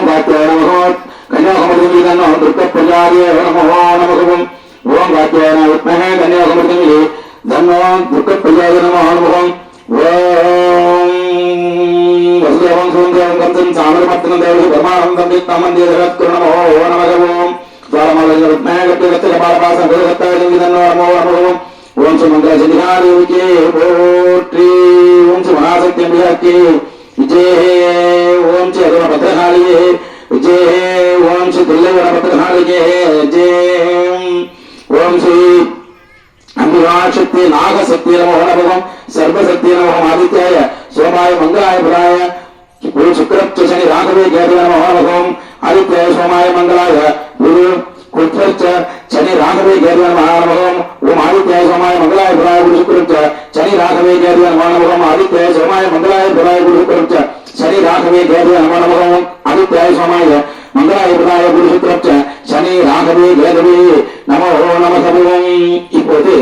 ஓம் காத்தியாய நமகோ கன்யாகுமரி தன்னோ துர்க்க பிரஜாரிய நமோ நமகவும் ஓம் காத்தியாய வித்மஹே கன்யாகுமரி தன்னோ துர்க்க பிரஜாய நமோ நமகம் ஓம் வசுதேவம் சுந்தரம் கந்தம் சாமரமத்தனம் தேவதி பரமானந்தம் தமந்திய ஜகத்குரு நமோ நமகவும் ஸ்வரமலங்க வித்மஹே கத்திரத்திர பாலபாசம் குருகத்தாய தன்னோ நமோ நமகவும் ஓம் சுமந்திர சிதிகாரிக்கே போற்றி ஓம் சுமகாசக்தி வியாக்கி ஜே ஓம் ஸ்ரீ துல்லைவர பத்ரகாளியே ஜே ஓம் ஸ்ரீ அம்பிகாசக்தி நாகசக்தி நமோ நமகம் சர்வசக்தி நமகம் ஆதித்யாய சோமாய மங்களாய புராய குரு சுக்கரச்ச சனி ராகவே கேது நமோ நமகம் ஆதித்யாய சோமாய மங்களாய குரு குற்றச்ச சனி ராகவே கேது நமகம் ஓம் ஆதித்யாய சோமாய மங்களாய புராய குரு சுக்கரச்ச சனி ராகவே கேது நமோ நமகம் ஆதித்யாய சோமாய மங்களாய புராய குரு சுக்கரச்ச சனி ராகவே கேது அமனமகம். நமகம் ஆதித்யாய சோமாய மங்களாய புராய குரு சனி ராகவே கேதவே.